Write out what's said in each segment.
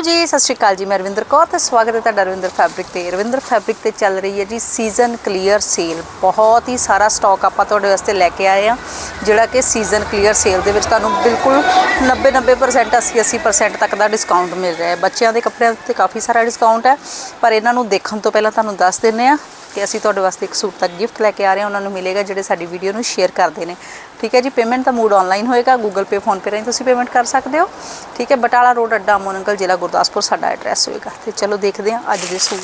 Hello ਜੀ। ਸਤਿ ਸ਼੍ਰੀ ਅਕਾਲ ਜੀ, ਮੈਂ ਰਵਿੰਦਰ ਕੌਰ ਤੇ ਸਵਾਗਤ ਹੈ ਤੁਹਾਡਾ ਰਵਿੰਦਰ ਫੈਬਰਿਕ ਤੇ। ਰਵਿੰਦਰ ਫੈਬਰਿਕ ਤੇ ਚੱਲ ਰਹੀ ਹੈ ਜੀ ਸੀਜ਼ਨ ਕਲੀਅਰ ਸੇਲ ਬਹੁਤ ਹੀ ਸਾਰਾ ਸਟਾਕ ਆਪਾਂ ਤੁਹਾਡੇ ਵਾਸਤੇ ਲੈ ਕੇ ਆਏ ਆ ਜਿਹੜਾ ਕਿ ਸੀਜ਼ਨ ਕਲੀਅਰ ਸੇਲ ਦੇ ਵਿੱਚ ਤੁਹਾਨੂੰ ਬਿਲਕੁਲ 90 90% 80 80% ਤੱਕ ਦਾ ਡਿਸਕਾਊਂਟ ਮਿਲ ਰਿਹਾ ਹੈ। ਬੱਚਿਆਂ ਦੇ ਕੱਪੜਿਆਂ ਤੇ ਕਾਫੀ ਸਾਰਾ ਡਿਸਕਾਊਂਟ ਹੈ। ਪਰ ਇਹਨਾਂ ਨੂੰ ਦੇਖਣ ਤੋਂ ਪਹਿਲਾਂ ਤੁਹਾਨੂੰ ਦੱਸ ਦਿੰਨੇ ਆ ਕਿ ਅਸੀਂ ਤੁਹਾਡੇ ਵਾਸਤੇ ਇੱਕ ਸੂਟ ਤੱਕ ਗਿਫਟ ਲੈ ਕੇ ਆ ਰਹੇ ਹਾਂ। ਉਹਨਾਂ ਨੂੰ ਮਿਲੇਗਾ, ਜਿਹੜੇ ਸਾਡੀ ਵੀਡੀਓ ਨੂੰ ਸ਼ੇਅਰ ਕਰਦੇ ਨੇ। ਠੀਕ ਹੈ ਜੀ? ਪੇਮੈਂਟ ਦਾ ਮੂਡ ਆਨਲਾਈਨ ਹੋਏਗਾ ਗੂਗਲ ਪੇ ਫੋਨ ਪੇ ਰਾਹੀਂ ਤੁਸੀਂ ਪੇਮੈਂਟ ਕਰ ਸਕਦੇ ਹੋ। ਠੀਕ ਹੈ? ਬਟਾਲਾ ਰੋਡ, ਅੱਡਾ ਮੋਨੰਗਲ ਜ਼ਿਲ੍ਹਾ ਗੁਰਦਾਸਪੁਰ ਸਾਡਾ ਐਡਰੈਸ ਹੋਏਗਾ। ਤੇ ਚਲੋ ਦੇਖਦੇ ਹਾਂ ਅੱਜ ਦੇ ਸੂਟ।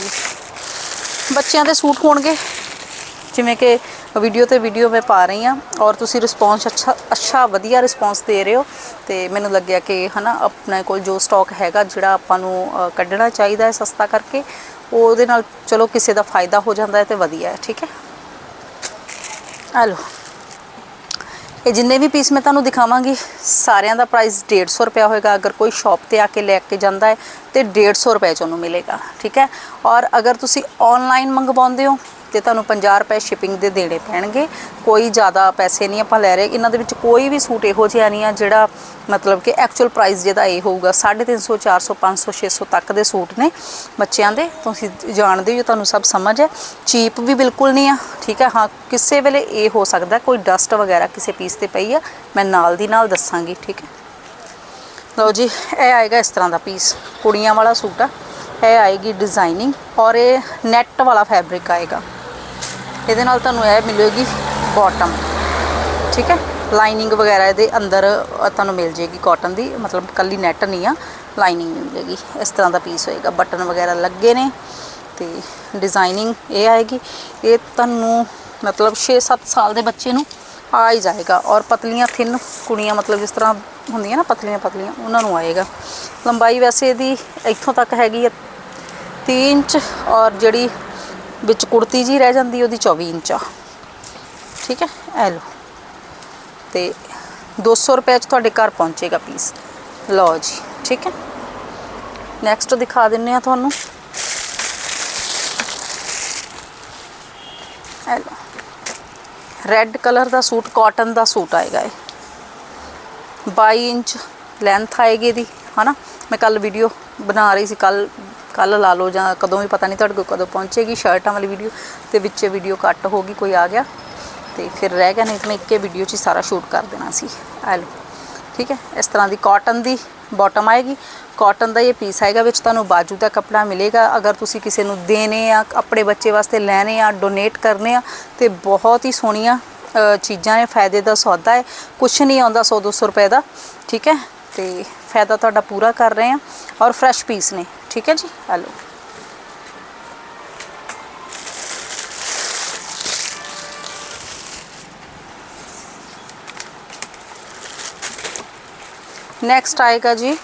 ਬੱਚਿਆਂ ਦੇ ਸੂਟ ਹੋਣਗੇ। ਜਿਵੇਂ ਕਿ ਵੀਡੀਓ ਤੇ ਵੀਡੀਓ ਮੈਂ ਪਾ ਰਹੀ ਹਾਂ। ਔਰ ਤੁਸੀਂ ਰਿਸਪੌਂਸ ਅੱਛਾ ਅੱਛਾ, ਵਧੀਆ ਰਿਸਪੌਂਸ ਦੇ ਰਹੇ ਹੋ। ਤੇ ਮੈਨੂੰ ਲੱਗਿਆ ਕਿ ਹਨਾ, ਆਪਣੇ ਕੋਲ ਜੋ ਸਟਾਕ ਹੈਗਾ, ਜਿਹੜਾ ਆਪਾਂ ਨੂੰ ਕੱਢਣਾ ਚਾਹੀਦਾ ਹੈ ਸਸਤਾ ਕਰਕੇ ਉਹਦੇ ਨਾਲ ਚਲੋ ਕਿਸੇ ਦਾ ਫਾਇਦਾ ਹੋ ਜਾਂਦਾ ਹੈ ਤੇ ਵਧੀਆ ਹੈ, ਠੀਕ ਹੈ? ਆ ਲਓ। ਇਹ ਜਿੰਨੇ ਵੀ ਪੀਸ ਮੈਂ ਤੁਹਾਨੂੰ ਦਿਖਾਵਾਂਗੀ, ਸਾਰਿਆਂ ਦਾ ਪ੍ਰਾਈਸ 150 ਰੁਪਿਆ ਹੋਏਗਾ। ਅਗਰ ਕੋਈ ਸ਼ਾਪ ਤੇ ਆ ਕੇ ਲੈ ਕੇ ਜਾਂਦਾ ਹੈ, ਤੇ 150 ਰੁਪਏ ਚ ਉਹਨੂੰ ਮਿਲੇਗਾ, ਠੀਕ ਹੈ? ਔਰ ਅਗਰ ਤੁਸੀਂ ਆਨਲਾਈਨ ਮੰਗਵਾਉਂਦੇ ਹੋ ਤੇ ਤੁਹਾਨੂੰ 50 ਰੁਪਏ ਸ਼ਿਪਿੰਗ ਦੇ ਦੇਣੇ ਪੈਣਗੇ। ਕੋਈ ਜ਼ਿਆਦਾ ਪੈਸੇ ਨਹੀਂ ਆਪਾਂ ਲੈ ਰਹੇ। ਇਹਨਾਂ ਦੇ ਵਿੱਚ ਕੋਈ ਵੀ ਸੂਟ ਇਹੋ ਜਿਹਾ ਨਹੀਂ ਆ ਜਿਹੜਾ ਮਤਲਬ ਕਿ ਐਕਚੁਅਲ ਪ੍ਰਾਈਸ ਜਿਹਦਾ ਇਹ ਹੋਊਗਾ। 350 400 500 600 ਤੱਕ ਦੇ ਸੂਟ ਨੇ ਬੱਚਿਆਂ ਦੇ। ਤੁਸੀਂ ਜਾਣਦੇ ਹੋ ਤੁਹਾਨੂੰ ਸਭ ਸਮਝ ਹੈ। ਚੀਪ ਵੀ ਬਿਲਕੁਲ ਨਹੀਂ ਆ। ਠੀਕ ਹੈ? ਹਾਂ, ਕਿਸੇ ਵੇਲੇ ਇਹ ਹੋ ਸਕਦਾ ਕੋਈ ਡਸਟ ਵਗੈਰਾ ਕਿਸੇ ਪੀਸ ਤੇ ਪਈ ਆ। ਮੈਂ ਨਾਲ ਦੀ ਨਾਲ ਦੱਸਾਂਗੀ। ਠੀਕ ਹੈ? ਲਓ ਜੀ, ਇਹ ਆਏਗਾ ਇਸ ਤਰ੍ਹਾਂ ਦਾ ਪੀਸ ਕੁੜੀਆਂ ਵਾਲਾ ਸੂਟ ਆ। ਇਹ ਆਏਗੀ ਡਿਜ਼ਾਈਨਿੰਗ ਔਰ ਇਹ ਨੈਟ ਵਾਲਾ ਫੈਬਰਿਕ ਆਏਗਾ। ਇਹਦੇ ਨਾਲ ਤੁਹਾਨੂੰ ਇਹ ਮਿਲੇਗੀ ਬਾਟਮ ਠੀਕ ਹੈ? ਲਾਈਨਿੰਗ ਵਗੈਰਾ ਇਹਦੇ ਅੰਦਰ ਤੁਹਾਨੂੰ ਮਿਲ ਜੇਗੀ ਕਾਟਨ ਦੀ, ਮਤਲਬ ਕੱਲੀ ਨੈਟ ਨਹੀਂ ਆ ਲਾਈਨਿੰਗ ਵੀ ਮਿਲੇਗੀ ਇਸ ਤਰ੍ਹਾਂ ਦਾ ਪੀਸ ਹੋਏਗਾ। ਬਟਨ ਵਗੈਰਾ ਲੱਗੇ ਨੇ ਤੇ ਡਿਜ਼ਾਈਨਿੰਗ ਇਹ ਆਏਗੀ। ਇਹ ਤੁਹਾਨੂੰ, ਮਤਲਬ 6-7 ਸਾਲ ਦੇ ਬੱਚੇ ਨੂੰ ਆ ਹੀ ਜਾਏਗਾ ਔਰ ਪਤਲੀਆਂ ਥਿਨ ਕੁੜੀਆਂ, ਮਤਲਬ ਜਿਸ ਤਰ੍ਹਾਂ ਹੁੰਦੀਆਂ ਨਾ ਪਤਲੀਆਂ ਪਤਲੀਆਂ, ਉਹਨਾਂ ਨੂੰ ਆਏਗਾ। ਲੰਬਾਈ ਵੈਸੇ ਇਹਦੀ ਇੱਥੋਂ ਤੱਕ ਹੈਗੀ ਹੈ 3 ਇੰਚ ਔਰ ਜਿਹੜੀ ਵਿੱਚ ਕੁੜਤੀ ਜੀ ਰਹਿ ਜਾਂਦੀ ਉਹਦੀ 24 ਇੰਚ ਆ। ਠੀਕ ਹੈ? ਇਹ ਲਓ। ਤੇ 200 ਰੁਪਏ ਚ ਤੁਹਾਡੇ ਘਰ ਪਹੁੰਚੇਗਾ ਪੀਸ। ਲਓ ਜੀ, ਠੀਕ ਹੈ? ਨੈਕਸਟ ਦਿਖਾ ਦਿੰਨੇ ਆ ਤੁਹਾਨੂੰ। ਇਹ ਲਓ। ਰੈੱਡ ਕਲਰ ਦਾ ਸੂਟ ਕਾਟਨ ਦਾ ਸੂਟ ਆਏਗਾ ਇਹ। 22 ਇੰਚ ਲੈਂਥ ਆਏਗੀ ਇਹਦੀ, ਹਨਾ? ਮੈਂ ਕੱਲ ਵੀਡੀਓ ਬਣਾ ਰਹੀ ਸੀ ਕੱਲ ਕੱਲ ਲਾ ਲਓ ਜਾਂ ਕਦੋਂ ਵੀ, ਪਤਾ ਨਹੀਂ ਤੁਹਾਡੇ ਕੋਲ ਕਦੋਂ ਪਹੁੰਚੇਗੀ, ਸ਼ਰਟਾਂ ਵਾਲੀ ਵੀਡੀਓ ਤੇ ਵਿੱਚ ਵੀਡੀਓ ਕੱਟ ਹੋ ਗਈ ਕੋਈ ਆ ਗਿਆ। ਤੇ ਫਿਰ ਰਹਿ ਗਿਆ ਨਹੀਂ ਤਾਂ ਮੈਂ ਇੱਕੇ ਵੀਡੀਓ 'ਚ ਸਾਰਾ ਸ਼ੂਟ ਕਰ ਦੇਣਾ ਸੀ। ਆ ਲਓ, ਠੀਕ ਹੈ? ਇਸ ਤਰ੍ਹਾਂ ਦੀ ਕਾਟਨ ਦੀ ਬਾਟਮ ਆਏਗੀ। ਕਾਟਨ ਦਾ ਇਹ ਪੀਸ ਆਏਗਾ ਵਿੱਚ ਤੁਹਾਨੂੰ ਬਾਜੂ ਦਾ ਕੱਪੜਾ ਮਿਲੇਗਾ। ਅਗਰ ਤੁਸੀਂ ਕਿਸੇ ਨੂੰ ਦੇਣੇ ਆ, ਆਪਣੇ ਬੱਚੇ ਵਾਸਤੇ ਲੈਣੇ ਆ ਡੋਨੇਟ ਕਰਨੇ ਆ, ਤੇ ਬਹੁਤ ਹੀ ਸੋਹਣੀਆਂ ਚੀਜ਼ਾਂ ਨੇ, ਫਾਇਦੇ ਦਾ ਸੌਦਾ ਹੈ। ਕੁਛ ਨਹੀਂ ਆਉਂਦਾ 100 200 ਰੁਪਏ ਦਾ, ਠੀਕ ਹੈ? ਤੇ ਫਾਇਦਾ ਤੁਹਾਡਾ ਪੂਰਾ ਕਰ ਰਹੇ ਆ। ਔਰ ਫਰੈਸ਼ ਪੀਸ ਨੇ। ਠੀਕ ਹੈ ਜੀ ਹੈਲੋ ਨੈਕਸਟ ਆਏਗਾ ਜੀ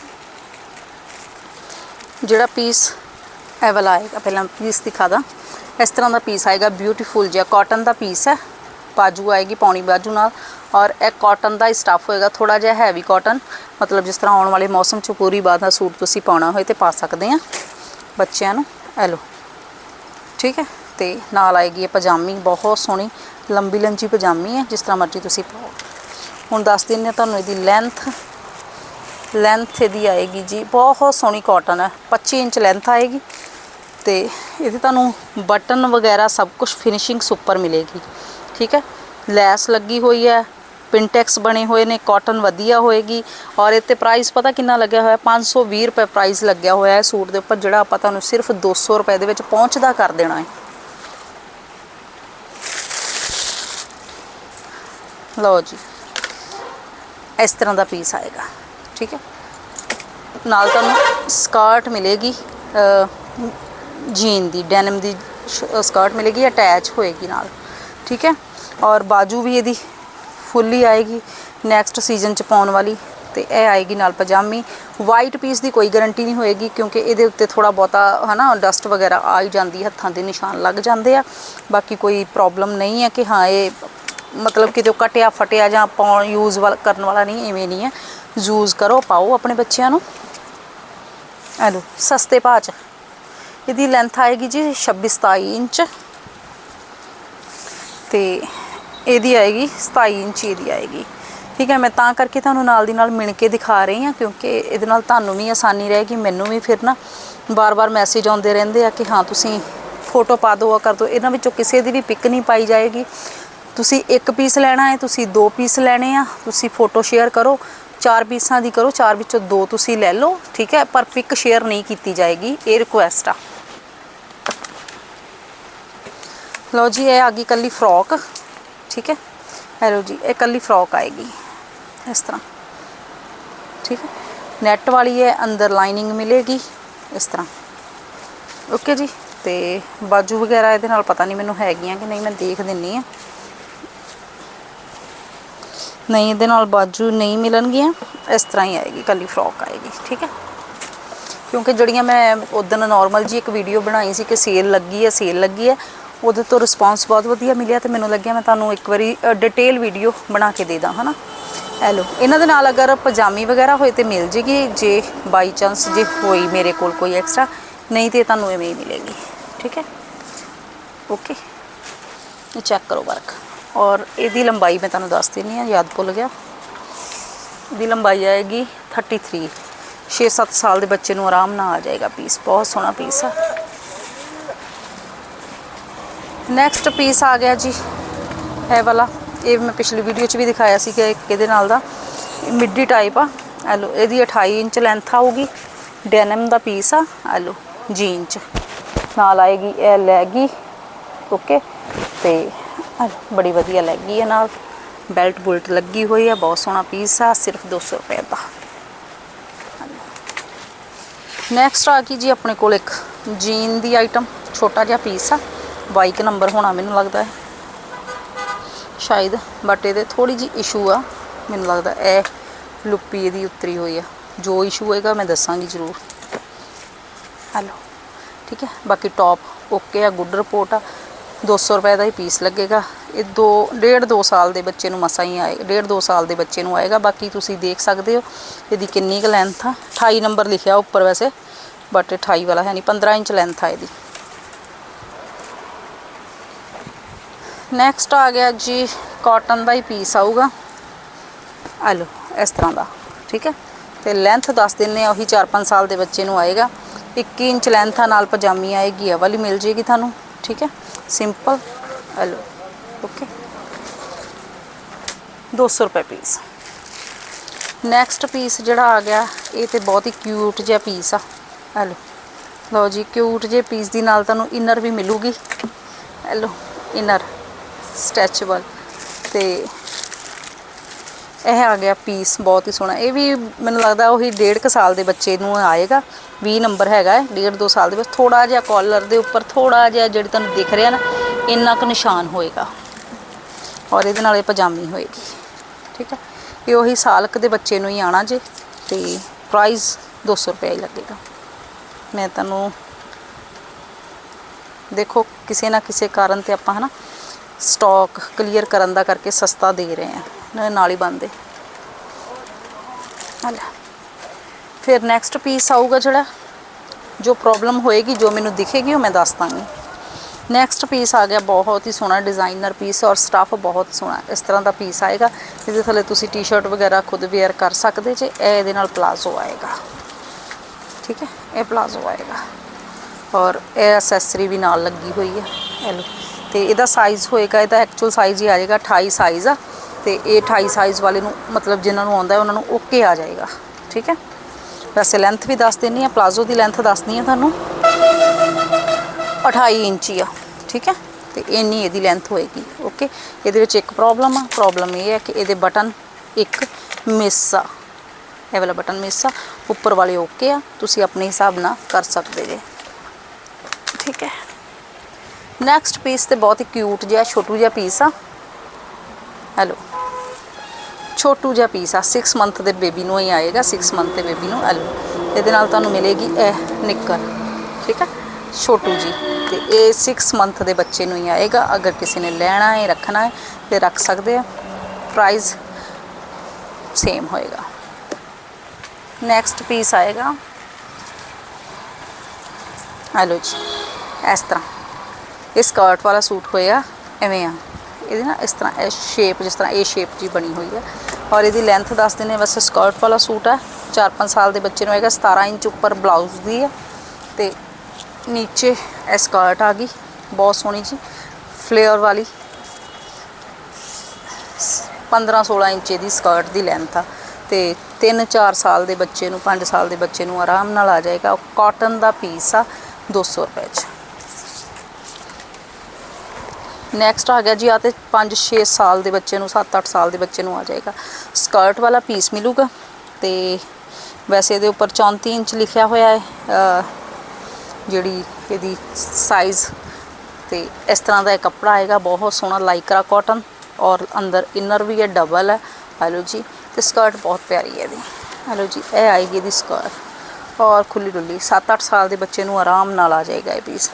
ਜਿਹੜਾ ਪੀਸ ਇਹ ਵਾਲਾ ਆਏਗਾ ਪਹਿਲਾਂ ਪੀਸ ਦਿਖਾ ਦਾਂ ਇਸ ਤਰ੍ਹਾਂ ਦਾ ਪੀਸ ਆਏਗਾ ਬਿਊਟੀਫੁਲ ਜਿਹਾ ਕਾਟਨ ਦਾ ਪੀਸ ਹੈ ਬਾਜੂ ਆਏਗੀ ਪੌਣੀ ਬਾਜੂ ਨਾਲ ਔਰ ਇਹ ਕਾਟਨ ਦਾ ਹੀ ਸਟਫ ਹੋਏਗਾ ਥੋੜਾ ਜਿਹਾ ਹੈਵੀ ਕਾਟਨ ਮਤਲਬ ਜਿਸ ਤਰ੍ਹਾਂ ਆਉਣ ਵਾਲੇ ਮੌਸਮ 'ਚ ਪੂਰੀ ਬਾਤ ਦਾ ਸੂਟ ਤੁਸੀਂ ਪਾਉਣਾ ਹੋਏ ਤੇ ਪਾ ਸਕਦੇ ਆ। ਬੱਚਿਆਂ ਨੂੰ, ਇਹ ਲਓ। ਠੀਕ ਹੈ? ਤੇ ਨਾਲ ਆਏਗੀ ਇਹ ਪਜਾਮੀ, ਬਹੁਤ ਸੋਹਣੀ, ਲੰਬੀ ਲੰਜੀ ਪਜਾਮੀ ਹੈ, ਜਿਸ ਤਰ੍ਹਾਂ ਮਰਜ਼ੀ ਤੁਸੀਂ ਪਾਓ। ਹੁਣ ਦੱਸ ਦਿੰਦੇ ਹਾਂ ਤੁਹਾਨੂੰ ਇਹਦੀ ਲੈਂਥ ਲੈਂਥ ਇਹਦੀ ਆਏਗੀ ਜੀ, ਬਹੁਤ ਸੋਹਣੀ ਕਾਟਨ ਹੈ। 25 ਇੰਚ ਲੈਂਥ ਆਏਗੀ ਤੇ ਇਹਦੇ ਤੁਹਾਨੂੰ ਬਟਨ ਵਗੈਰਾ ਸਭ ਕੁਝ ਫਿਨਿਸ਼ਿੰਗ ਸੁਪਰ ਮਿਲੇਗੀ। ਠੀਕ ਹੈ? ਲੈਸ ਲੱਗੀ ਹੋਈ ਹੈ ਪਿੰਟੈਕਸ ਬਣੇ ਹੋਏ ਨੇ ਕਾਟਨ ਵਧੀਆ ਹੋਏਗੀ ਔਰ ਇਹ ਤੇ ਪ੍ਰਾਈਸ ਪਤਾ ਕਿੰਨਾ ਲੱਗਿਆ ਹੋਇਆ? 520 ਰੁਪਏ ਪ੍ਰਾਈਸ ਲੱਗਿਆ ਹੋਇਆ ਹੈ ਸੂਟ ਦੇ ਉੱਪਰ, ਜਿਹੜਾ ਆਪਾਂ ਤੁਹਾਨੂੰ ਸਿਰਫ 200 ਰੁਪਏ ਦੇ ਵਿੱਚ ਪਹੁੰਚਦਾ ਕਰ ਦੇਣਾ ਹੈ। ਲਓ ਜੀ, ਇਸ ਤਰ੍ਹਾਂ ਦਾ ਪੀਸ ਆਏਗਾ, ਠੀਕ ਹੈ? ਨਾਲ ਤੁਹਾਨੂੰ ਸਕਰਟ ਮਿਲੇਗੀ ਜੀਨ ਦੀ ਡੈਨਮ ਦੀ ਸਕਰਟ ਮਿਲੇਗੀ ਅਟੈਚ ਹੋਏਗੀ ਨਾਲ, ਠੀਕ ਹੈ? ਔਰ ਬਾਜੂ ਵੀ ਇਹਦੀ ਫੁੱਲੀ ਆਏਗੀ ਨੈਕਸਟ ਸੀਜ਼ਨ ਚ ਪਾਉਣ ਵਾਲੀ ਤੇ ਇਹ ਆਏਗੀ ਨਾਲ ਪਜਾਮੀ। ਵਾਈਟ ਪੀਸ ਦੀ ਕੋਈ ਗਾਰੰਟੀ ਨਹੀਂ ਹੋਏਗੀ ਕਿਉਂਕਿ ਇਹਦੇ ਉੱਤੇ ਥੋੜਾ ਬਹੁਤਾ, ਹਨਾ ਡਸਟ ਵਗੈਰਾ ਆ ਹੀ ਜਾਂਦੀ ਹੱਥਾਂ ਦੇ ਨਿਸ਼ਾਨ ਲੱਗ ਜਾਂਦੇ ਆ। ਬਾਕੀ ਕੋਈ ਪ੍ਰੋਬਲਮ ਨਹੀਂ ਹੈ ਕਿ ਹਾਂ, ਇਹ ਮਤਲਬ ਕਿਤੇ ਕਟਿਆ, ਫਟਿਆ ਜਾਂ ਪਾਉਣ ਯੂਜ਼ ਕਰਨ ਵਾਲਾ ਨਹੀਂ ਐਵੇਂ ਨਹੀਂ ਹੈ। ਯੂਜ਼ ਕਰੋ, ਪਾਓ ਆਪਣੇ ਬੱਚਿਆਂ ਨੂੰ। ਆ ਸਸਤੇ ਭਾਅ 'ਚ। ਇਹਦੀ ਲੈਂਥ ਆਏਗੀ ਜੀ 26 27 ਇੰਚ। ਤੇ ਇਹਦੀ ਆਏਗੀ 27 ਇੰਚ ਇਹਦੀ ਆਏਗੀ। ਠੀਕ ਹੈ, ਮੈਂ ਤਾਂ ਕਰਕੇ ਤੁਹਾਨੂੰ ਨਾਲ ਦੀ ਨਾਲ ਮਿਣ ਕੇ ਦਿਖਾ ਰਹੀ ਹਾਂ, ਕਿਉਂਕਿ ਇਹਦੇ ਨਾਲ ਤੁਹਾਨੂੰ ਵੀ ਆਸਾਨੀ ਰਹੇਗੀ, ਮੈਨੂੰ ਵੀ ਫਿਰ ਨਾ ਬਾਰ-ਬਾਰ ਮੈਸੇਜ ਆਉਂਦੇ ਰਹਿੰਦੇ ਆ ਕਿ ਹਾਂ, ਤੁਸੀਂ ਫੋਟੋ ਪਾ ਦਿਓ ਆ ਕਰ ਦਿਓ। ਇਹਨਾਂ ਵਿੱਚੋਂ ਕਿਸੇ ਦੀ ਵੀ ਪਿਕ ਨਹੀਂ ਪਾਈ ਜਾਏਗੀ। ਤੁਸੀਂ ਇੱਕ ਪੀਸ ਲੈਣਾ ਹੈ, ਤੁਸੀਂ ਦੋ ਪੀਸ ਲੈਣੇ ਆ, ਤੁਸੀਂ ਫੋਟੋ ਸ਼ੇਅਰ ਕਰੋ, ਚਾਰ ਪੀਸਾਂ ਦੀ ਕਰੋ, ਚਾਰ ਵਿੱਚੋਂ ਦੋ ਤੁਸੀਂ ਲੈ ਲਓ, ਠੀਕ ਹੈ, ਪਰ ਪਿਕ ਸ਼ੇਅਰ ਨਹੀਂ ਕੀਤੀ ਜਾਏਗੀ, ਇਹ ਰਿਕੁਐਸਟ ਆ। ਲਓ ਜੀ, ਇਹ ਆ ਗਈ ਕੱਲੀ ਫਰੋਕ ਠੀਕ ਹੈ? ਹੈਲੋ ਜੀ, ਇਹ ਕੱਲੀ ਫਰੋਕ ਆਏਗੀ, ਇਸ ਤਰ੍ਹਾਂ। ਠੀਕ ਹੈ? ਨੈਟ ਵਾਲੀ ਹੈ ਅੰਦਰ ਲਾਈਨਿੰਗ ਮਿਲੇਗੀ, ਇਸ ਤਰ੍ਹਾਂ। ਓਕੇ ਜੀ, ਤੇ ਬਾਜੂ ਵਗੈਰਾ ਇਹਦੇ ਨਾਲ ਪਤਾ ਨਹੀਂ ਮੈਨੂੰ ਹੈਗੀਆਂ ਕਿ ਨਹੀਂ, ਮੈਂ ਦੇਖ ਦਿੰਨੀ ਆ। ਨਹੀਂ, ਇਹਦੇ ਨਾਲ ਬਾਜੂ ਨਹੀਂ ਮਿਲਣਗੀਆਂ, ਇਸ ਤਰ੍ਹਾਂ ਹੀ ਆਏਗੀ, ਕੱਲੀ ਫਰੋਕ ਆਏਗੀ, ਠੀਕ ਹੈ? ਕਿਉਂਕਿ ਜਿਹੜੀਆਂ ਮੈਂ ਉਦੋਂ ਨਾਰਮਲ ਜੀ ਇੱਕ ਵੀਡੀਓ ਬਣਾਈ ਸੀ ਕਿ ਸੇਲ ਲੱਗੀ ਹੈ ਸੇਲ ਲੱਗੀ ਹੈ ਉਹਦੇ ਤੋਂ ਰਿਸਪਾਂਸ ਬਹੁਤ ਵਧੀਆ ਮਿਲਿਆ ਤੇ ਮੈਨੂੰ ਲੱਗਿਆ ਮੈਂ ਤੁਹਾਨੂੰ ਇੱਕ ਵਾਰੀ ਡਿਟੇਲ ਵੀਡੀਓ ਬਣਾ ਕੇ ਦੇ ਦਾਂ, ਹਨਾ? ਹੈਲੋ ਇਹਨਾਂ ਦੇ ਨਾਲ ਅਗਰ ਪਜਾਮੀ ਵਗੈਰਾ ਹੋਏ ਤੇ ਮਿਲ ਜੇਗੀ, ਜੇ ਬਾਈ ਚਾਂਸ ਜੇ ਹੋਈ ਮੇਰੇ ਕੋਲ ਕੋਈ ਐਕਸਟਰਾ ਨਹੀਂ ਤੇ ਤੁਹਾਨੂੰ ਐਵੇਂ ਹੀ ਮਿਲੇਗੀ, ਠੀਕ ਹੈ? ਓਕੇ ਇਹ ਚੈੱਕ ਕਰੋ ਵਰਕ ਔਰ ਇਹਦੀ ਲੰਬਾਈ ਮੈਂ ਤੁਹਾਨੂੰ ਦੱਸ ਦਿੰਨੀ ਆ, ਯਾਦ ਭੁੱਲ ਗਿਆ। ਇਹਦੀ ਲੰਬਾਈ ਆਏਗੀ 33 6-7 ਸਾਲ ਦੇ ਬੱਚੇ ਨੂੰ ਆਰਾਮ ਨਾਲ ਆ ਜਾਏਗਾ ਪੀਸ ਬਹੁਤ ਸੋਹਣਾ ਪੀਸ ਆ। ਨੈਕਸਟ ਪੀਸ ਆ ਗਿਆ ਜੀ। ਇਹ ਵਾਲਾ। ਇਹ ਮੈਂ ਪਿਛਲੀ ਵੀਡੀਓ 'ਚ ਵੀ ਦਿਖਾਇਆ ਸੀ ਕਿ ਕਿਹਦੇ ਨਾਲ ਦਾ। ਮਿੱਡੀ ਟਾਈਪ ਆ। ਆ ਲਓ, ਇਹਦੀ 28 ਇੰਚ ਲੈਂਥ ਆਊਗੀ। ਡੈਨਮ ਦਾ ਪੀਸ ਆ। ਆ ਲਓ ਜੀਨ 'ਚ ਨਾਲ ਆਏਗੀ, ਇਹ ਲੈਗੀ ਓਕੇ ਤੇ ਬੜੀ ਵਧੀਆ ਲੈਗੀ ਹੈ ਨਾਲ। ਬੈਲਟ ਬੁਲਟ ਲੱਗੀ ਹੋਈ ਆ, ਬਹੁਤ ਸੋਹਣਾ ਪੀਸ ਆ, ਸਿਰਫ 200 ਰੁਪਏ ਦਾ। ਨੈਕਸਟ ਆ ਗਈ ਜੀ ਆਪਣੇ ਕੋਲ ਇੱਕ। ਜੀਨ ਦੀ ਆਈਟਮ ਛੋਟਾ ਜਿਹਾ ਪੀਸ ਆ। ਬਾਈਕ ਨੰਬਰ ਹੋਣਾ ਮੈਨੂੰ ਲੱਗਦਾ ਹੈ। ਸ਼ਾਇਦ ਬਟ ਇਹਦੇ ਥੋੜੀ ਜੀ ਇਸ਼ੂ ਆ, ਮੈਨੂੰ ਲੱਗਦਾ ਇਹ ਲੁੱਪੀ ਇਹਦੀ ਉਤਰੀ ਹੋਈ ਆ। ਜੋ ਇਸ਼ੂ ਹੋਏਗਾ ਮੈਂ ਦੱਸਾਂਗੀ ਜ਼ਰੂਰ। ਹਲੋ ਠੀਕ ਹੈ? ਬਾਕੀ ਟੌਪ ਓਕੇ ਆ ਗੁੱਡ ਰਿਪੋਰਟ ਆ। 200 ਰੁਪਏ ਦਾ ਹੀ ਪੀਸ ਲੱਗੇਗਾ। ਇਹ ਦੋ, ਡੇਢ ਦੋ ਸਾਲ ਦੇ ਬੱਚੇ ਨੂੰ ਮਸਾ ਹੀ ਆਏ, ਡੇਢ ਦੋ ਸਾਲ ਦੇ ਬੱਚੇ ਨੂੰ ਆਏਗਾ। ਬਾਕੀ ਤੁਸੀਂ ਦੇਖ ਸਕਦੇ ਹੋ, ਇਹਦੀ ਕਿੰਨੀ ਕੁ ਲੈਂਥ ਆ। 28 ਨੰਬਰ ਲਿਖਿਆ ਉੱਪਰ ਵੈਸੇ ਬਟ 28 ਵਾਲਾ ਹੈ ਨਹੀਂ 15 ਇੰਚ ਲੈਂਥ ਆ ਇਹਦੀ। ਨੈਕਸਟ ਆ ਗਿਆ ਜੀ ਕਾਟਨ ਦਾ ਹੀ ਪੀਸ ਆਊਗਾ। ਆ ਲਓ, ਇਸ ਤਰ੍ਹਾਂ ਦਾ, ਠੀਕ ਹੈ? ਤੇ ਲੈਂਥ ਦੱਸ ਦਿੰਨੇ ਆ ਉਹੀ 4-5 ਸਾਲ ਦੇ ਬੱਚੇ ਨੂੰ ਆਏਗਾ। 21 ਇੰਚ ਲੈਂਥ ਆ, ਨਾਲ ਪਜਾਮੀ ਆਏਗੀ ਆ ਵਾਲੀ ਮਿਲ ਜੇਗੀ ਤੁਹਾਨੂੰ, ਠੀਕ ਹੈ? ਸਿੰਪਲ ਆ ਲਓ ਓਕੇ 200 ਰੁਪਏ ਪੀਸ ਨੈਕਸਟ ਪੀਸ ਜਿਹੜਾ ਆ ਗਿਆ, ਇਹ ਤੇ ਬਹੁਤ ਹੀ ਕਿਊਟ ਜਿਹਾ ਪੀਸ ਆ। ਆ ਲਓ ਲਓ ਜੀ ਕਿਊਟ ਜੇ ਪੀਸ ਦੀ ਨਾਲ ਤੁਹਾਨੂੰ ਇਨਰ ਵੀ ਮਿਲੂਗੀ। ਆ ਲਓ ਇਨਰ ਸਟ੍ਰੈਚੇਬਲ। ਤੇ ਇਹ ਆ ਗਿਆ ਪੀਸ, ਬਹੁਤ ਹੀ ਸੋਹਣਾ। ਇਹ ਵੀ ਮੈਨੂੰ ਲੱਗਦਾ ਉਹੀ ਡੇਢ ਕੁ ਸਾਲ ਦੇ ਬੱਚੇ ਨੂੰ ਆਏਗਾ। 20 ਨੰਬਰ ਹੈਗਾ ਹੈ ਡੇਢ ਦੋ ਸਾਲ ਦੇ ਵਿੱਚ ਥੋੜਾ ਜਿਹਾ ਕਾਲਰ ਦੇ ਉੱਪਰ ਥੋੜਾ ਜਿਹਾ ਜਿਹੜੀ ਤੁਹਾਨੂੰ ਦਿਖ ਰਿਹਾ ਨਾ, ਇੰਨਾ ਕੁ ਨਿਸ਼ਾਨ ਹੋਏਗਾ। ਔਰ ਇਹਦੇ ਨਾਲ ਇਹ ਪਜਾਮੀ ਹੋਏਗੀ। ਠੀਕ ਹੈ? ਇਹ ਉਹੀ ਸਾਲ ਕੁ ਦੇ ਬੱਚੇ ਨੂੰ ਹੀ ਆਣਾ ਜੇ, ਤੇ ਪ੍ਰਾਈਸ 200 ਰੁਪਏ ਹੀ ਲੱਗੇਗਾ। ਮੈਂ ਤੁਹਾਨੂੰ ਦੇਖੋ, ਕਿਸੇ ਨਾ ਕਿਸੇ ਕਾਰਨ ਤੇ ਆਪਾਂ ਹਨਾ ਸਟਾਕ ਕਲੀਅਰ ਕਰਨ ਦਾ ਕਰਕੇ ਸਸਤਾ ਦੇ ਰਹੇ ਆ। ਨਾਲ ਹੀ ਬੰਦੇ ਹਲਾ। ਫਿਰ ਨੈਕਸਟ ਪੀਸ ਆਊਗਾ ਜਿਹੜਾ, ਜੋ ਪ੍ਰੋਬਲਮ ਹੋਏਗੀ, ਜੋ ਮੈਨੂੰ ਦਿਖੇਗੀ, ਉਹ ਮੈਂ ਦੱਸ ਦਾਂਗੀ। ਨੈਕਸਟ ਪੀਸ ਆ ਗਿਆ, ਬਹੁਤ ਹੀ ਸੋਹਣਾ ਡਿਜ਼ਾਈਨਰ ਪੀਸ ਔਰ ਸਟਫ ਬਹੁਤ ਸੋਹਣਾ, ਇਸ ਤਰ੍ਹਾਂ ਦਾ ਪੀਸ ਆਏਗਾ ਇਹਦੇ ਥੱਲੇ ਤੁਸੀਂ ਟੀ-ਸ਼ਰਟ ਵਗੈਰਾ ਖੁਦ ਵੇਅਰ ਕਰ ਸਕਦੇ ਜੇ, ਇਹ ਇਹਦੇ ਨਾਲ ਪਲਾਜ਼ੋ ਆਏਗਾ। ਠੀਕ ਹੈ? ਇਹ ਪਲਾਜ਼ੋ ਆਏਗਾ। ਔਰ ਇਹ ਐਕਸੈਸਰੀ ਵੀ ਨਾਲ ਲੱਗੀ ਹੋਈ ਹੈ। ਇਹ ਲਓ। ਤੇ ਇਹਦਾ ਸਾਈਜ਼ ਹੋਏਗਾ, ਇਹਦਾ ਐਕਚੁਅਲ ਸਾਈਜ਼ ਹੀ ਆ ਜਾਏਗਾ 28 ਸਾਈਜ਼ ਆ। ਤੇ ਇਹ 28 ਸਾਈਜ਼ ਵਾਲੇ ਨੂੰ, ਮਤਲਬ ਜਿਨ੍ਹਾਂ ਨੂੰ ਆਉਂਦਾ ਉਹਨਾਂ ਨੂੰ ਓਕੇ ਆ ਜਾਏਗਾ। ਠੀਕ ਹੈ? ਵੈਸੇ ਲੈਂਥ ਵੀ ਦੱਸ ਦਿੰਨੀ ਆ ਪਲਾਜ਼ੋ ਦੀ ਲੈਂਥ ਦੱਸਦੀ ਆ ਤੁਹਾਨੂੰ। 28 ਇੰਚੀ ਆ। ਠੀਕ ਹੈ? ਤੇ ਇੰਨੀ ਇਹਦੀ ਲੈਂਥ ਹੋਏਗੀ। ਓਕੇ ਇਹਦੇ ਵਿੱਚ ਇੱਕ ਪ੍ਰੋਬਲਮ ਆ। ਪ੍ਰੋਬਲਮ ਇਹ ਹੈ ਕਿ ਇਹਦੇ ਬਟਨ ਇੱਕ ਮਿਸ ਆ। ਇਹ ਵਾਲਾ ਬਟਨ ਮਿਸ ਆ। ਉੱਪਰ ਵਾਲੇ ਓਕੇ ਆ। ਤੁਸੀਂ ਆਪਣੇ ਹਿਸਾਬ ਨਾਲ ਕਰ ਸਕਦੇ ਜੇ। ਠੀਕ ਹੈ? ਨੈਕਸਟ ਪੀਸ ਤੇ ਬਹੁਤ ਹੀ ਕਿਊਟ ਜਿਹਾ, ਛੋਟੂ ਜਿਹਾ ਪੀਸ ਆ। ਹੈਲੋ ਛੋਟੂ ਜਿਹਾ ਪੀਸ ਆ। 6 ਮੰਥ ਦੇ ਬੇਬੀ ਨੂੰ ਹੀ ਆਏਗਾ 6 ਮੰਥ ਦੇ ਬੇਬੀ ਨੂੰ। ਹੈਲੋ ਇਹਦੇ ਨਾਲ ਤੁਹਾਨੂੰ ਮਿਲੇਗੀ ਇਹ ਨਿੱਕਰ। ਠੀਕ ਹੈ ਛੋਟੂ ਜੀ। ਤੇ ਇਹ 6 ਮੰਥ ਦੇ ਬੱਚੇ ਨੂੰ ਹੀ ਆਏਗਾ। ਅਗਰ ਕਿਸੇ ਨੇ ਲੈਣਾ ਹੈ, ਰੱਖਣਾ ਹੈ, ਤੇ ਰੱਖ ਸਕਦੇ ਆ। ਪ੍ਰਾਈਸ ਸੇਮ ਹੋਏਗਾ। ਨੈਕਸਟ ਪੀਸ ਆਏਗਾ। ਹੈਲੋ ਜੀ। ਇਸ ਤਰ੍ਹਾਂ। ਇਹ ਸਕਰਟ ਵਾਲਾ ਸੂਟ ਹੋਇਆ ਐਵੇਂ ਆ। ਇਹਦੀ ਨਾ ਇਸ ਤਰ੍ਹਾਂ ਇਹ ਸ਼ੇਪ ਜਿਸ ਤਰ੍ਹਾਂ ਇਹ ਸ਼ੇਪ ਜੀ ਬਣੀ ਹੋਈ ਹੈ ਔਰ ਇਹਦੀ ਲੈਂਥ ਦੱਸ ਦਿੰਦੇ ਹਾਂ, ਵੈਸੇ ਸਕਰਟ ਵਾਲਾ ਸੂਟ ਆ। 4-5 ਸਾਲ ਦੇ ਬੱਚੇ ਨੂੰ ਹੈਗਾ 17 ਇੰਚ ਉੱਪਰ ਬਲਾਊਜ਼ ਦੀ ਹੈ ਤੇ ਨੀਚੇ ਇਹ ਸਕਰਟ ਆ ਗਈ ਬਹੁਤ ਸੋਹਣੀ ਜੀ। ਫਲੇਅਰ ਵਾਲੀ। 15-16 ਇੰਚ ਦੀ ਸਕਰਟ ਦੀ ਲੈਂਥ ਆ। ਤੇ 3-4 ਸਾਲ ਦੇ ਬੱਚੇ ਨੂੰ 5 ਸਾਲ ਦੇ ਬੱਚੇ ਨੂੰ ਆਰਾਮ ਨਾਲ ਆ ਜਾਏਗਾ। ਕਾਟਨ ਦਾ ਪੀਸ ਆ 200 ਰੁਪਏ 'ਚ। ਨੈਕਸਟ ਆ ਗਿਆ ਜੀ ਆ ਤੇ 5-6 ਸਾਲ ਦੇ ਬੱਚੇ ਨੂੰ 7-8 ਸਾਲ ਦੇ ਬੱਚੇ ਨੂੰ ਆ ਜਾਏਗਾ। ਸਕਰਟ ਵਾਲਾ ਪੀਸ ਮਿਲੂਗਾ ਤੇ ਵੈਸੇ ਇਹਦੇ ਉੱਪਰ 34 ਇੰਚ ਲਿਖਿਆ ਹੋਇਆ ਹੈ ਜਿਹੜੀ ਇਹਦੀ ਸਾਈਜ਼ ਤੇ ਇਸ ਤਰ੍ਹਾਂ ਦਾ ਇਹ ਕੱਪੜਾ ਆਏਗਾ, ਬਹੁਤ ਸੋਹਣਾ ਲਾਈਕਰਾ ਕਾਟਨ ਔਰ ਅੰਦਰ ਇਨਰ ਵੀ ਹੈ ਡਬਲ ਹੈ। ਹਲੋ ਜੀ, ਤੇ ਸਕਰਟ ਬਹੁਤ ਪਿਆਰੀ ਹੈ ਇਹਦੀ। ਹਲੋ ਜੀ, ਇਹ ਆਏਗੀ ਇਹਦੀ ਸਕਰਟ ਔਰ ਖੁੱਲੀ ਡੁੱਲੀ 7-8 ਸਾਲ ਦੇ ਬੱਚੇ ਨੂੰ ਆਰਾਮ ਨਾਲ ਆ ਜਾਏਗਾ ਇਹ ਪੀਸ